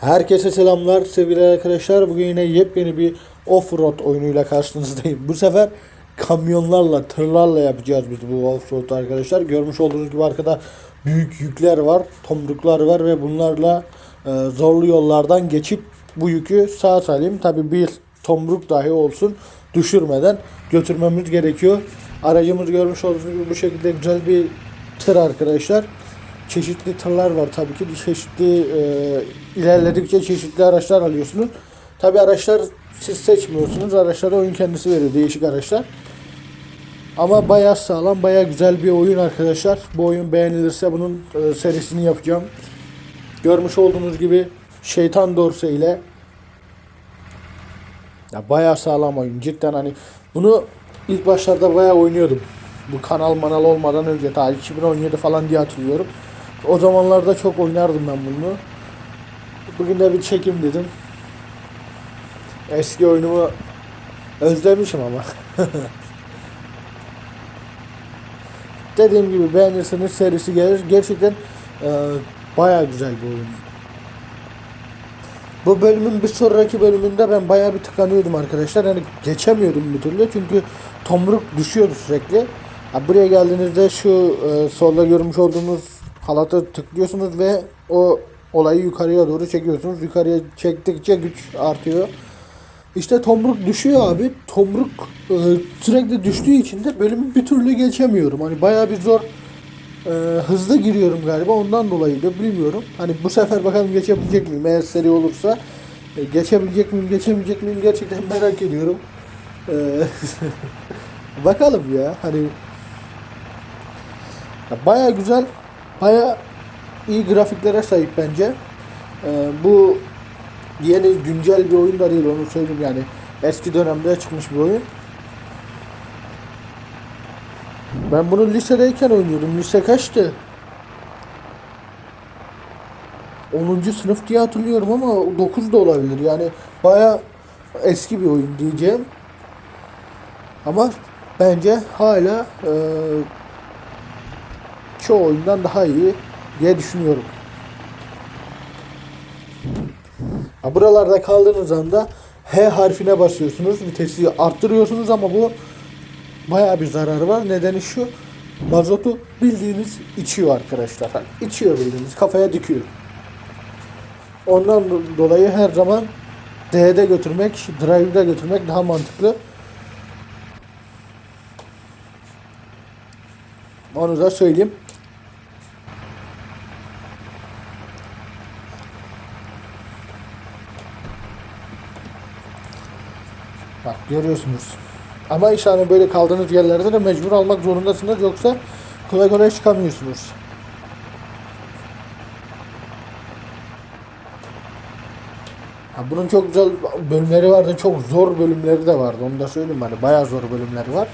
Herkese selamlar sevgili arkadaşlar. Bugün yine yepyeni bir off-road oyunuyla karşınızdayım. Bu sefer kamyonlarla, tırlarla yapacağız biz bu off-road arkadaşlar. Görmüş olduğunuz gibi arkada büyük yükler var, tomruklar var ve bunlarla e, zorlu yollardan geçip bu yükü sağ salim tabi bir tomruk dahi olsun düşürmeden götürmemiz gerekiyor. Aracımız görmüş olduğunuz gibi bu şekilde güzel bir tır arkadaşlar çeşitli tırlar var tabii ki. Çeşitli e, ilerledikçe çeşitli araçlar alıyorsunuz. Tabii araçlar siz seçmiyorsunuz. Araçları oyun kendisi veriyor. Değişik araçlar. Ama bayağı sağlam, bayağı güzel bir oyun arkadaşlar. Bu oyun beğenilirse bunun e, serisini yapacağım. Görmüş olduğunuz gibi şeytan dorse ile ya bayağı sağlam oyun. Cidden hani bunu ilk başlarda bayağı oynuyordum. Bu kanal manal olmadan önce ta 2017 falan diye hatırlıyorum. O zamanlarda çok oynardım ben bunu. Bugün de bir çekim dedim. Eski oyunumu özlemişim ama. Dediğim gibi beğenirseniz serisi gelir. Gerçekten e, bayağı güzel bir oyun. Bu bölümün bir sonraki bölümünde ben bayağı bir tıkanıyordum arkadaşlar. Yani geçemiyordum bir türlü çünkü tomruk düşüyordu sürekli. Buraya geldiğinizde şu e, solda görmüş olduğunuz halatı tıklıyorsunuz ve o olayı yukarıya doğru çekiyorsunuz. Yukarıya çektikçe güç artıyor. İşte tomruk düşüyor abi. Tomruk e, sürekli düştüğü için de bölümü bir türlü geçemiyorum. Hani bayağı bir zor e, hızlı giriyorum galiba. Ondan dolayı da bilmiyorum. Hani bu sefer bakalım geçebilecek miyim? Eğer seri olursa e, geçebilecek miyim, geçemeyecek miyim gerçekten merak ediyorum. E, bakalım ya. Hani ya baya güzel, baya iyi grafiklere sahip bence. Ee, bu yeni güncel bir oyun da değil onu söyleyeyim yani. Eski dönemde çıkmış bir oyun. Ben bunu lisedeyken oynuyordum. Lise kaçtı? 10. sınıf diye hatırlıyorum ama 9 da olabilir. Yani baya eski bir oyun diyeceğim. Ama bence hala e, çoğu oyundan daha iyi diye düşünüyorum. Buralarda kaldığınız anda H harfine basıyorsunuz. Vitesi arttırıyorsunuz ama bu bayağı bir zararı var. Nedeni şu. Mazotu bildiğiniz içiyor arkadaşlar. Hani içiyor bildiğiniz. Kafaya dikiyor. Ondan do- dolayı her zaman D'de götürmek, drive'da götürmek daha mantıklı. Onu da söyleyeyim. Bak görüyorsunuz. Ama işte hani böyle kaldığınız yerlerde de mecbur almak zorundasınız yoksa kolay kolay çıkamıyorsunuz. Ha, bunun çok güzel bölümleri vardı, çok zor bölümleri de vardı. Onu da söyleyeyim hani bayağı zor bölümleri var.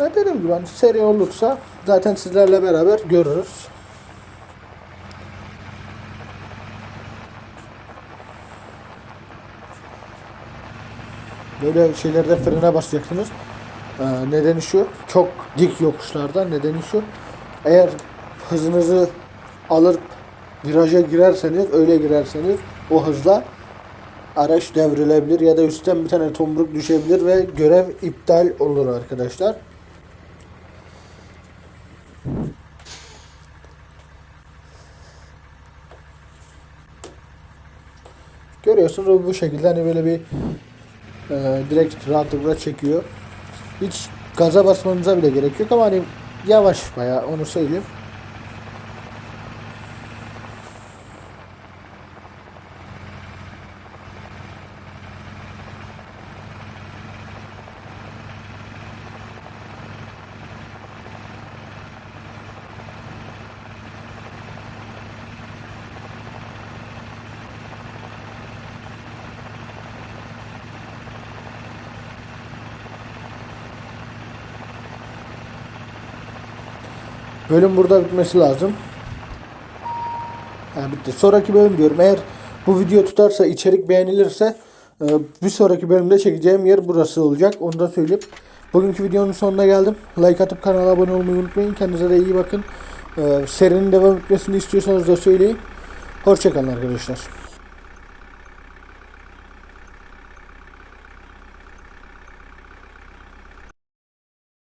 Ben dediğim gibi hani seri olursa zaten sizlerle beraber görürüz. Böyle şeylerde frene basacaksınız. Ee, nedeni şu. Çok dik yokuşlarda nedeni şu. Eğer hızınızı alıp viraja girerseniz öyle girerseniz o hızla araç devrilebilir ya da üstten bir tane tomruk düşebilir ve görev iptal olur arkadaşlar. Görüyorsunuz bu şekilde hani böyle bir e, direkt rahatlıkla çekiyor. Hiç gaza basmanıza bile gerek yok ama hani yavaş bayağı onu söyleyeyim. Bölüm burada bitmesi lazım. Ha, bitti. Sonraki bölüm diyorum. Eğer bu video tutarsa, içerik beğenilirse e, bir sonraki bölümde çekeceğim yer burası olacak. Onu da söyleyeyim. Bugünkü videonun sonuna geldim. Like atıp kanala abone olmayı unutmayın. Kendinize de iyi bakın. Ee, serinin devam etmesini istiyorsanız da söyleyin. Hoşçakalın arkadaşlar.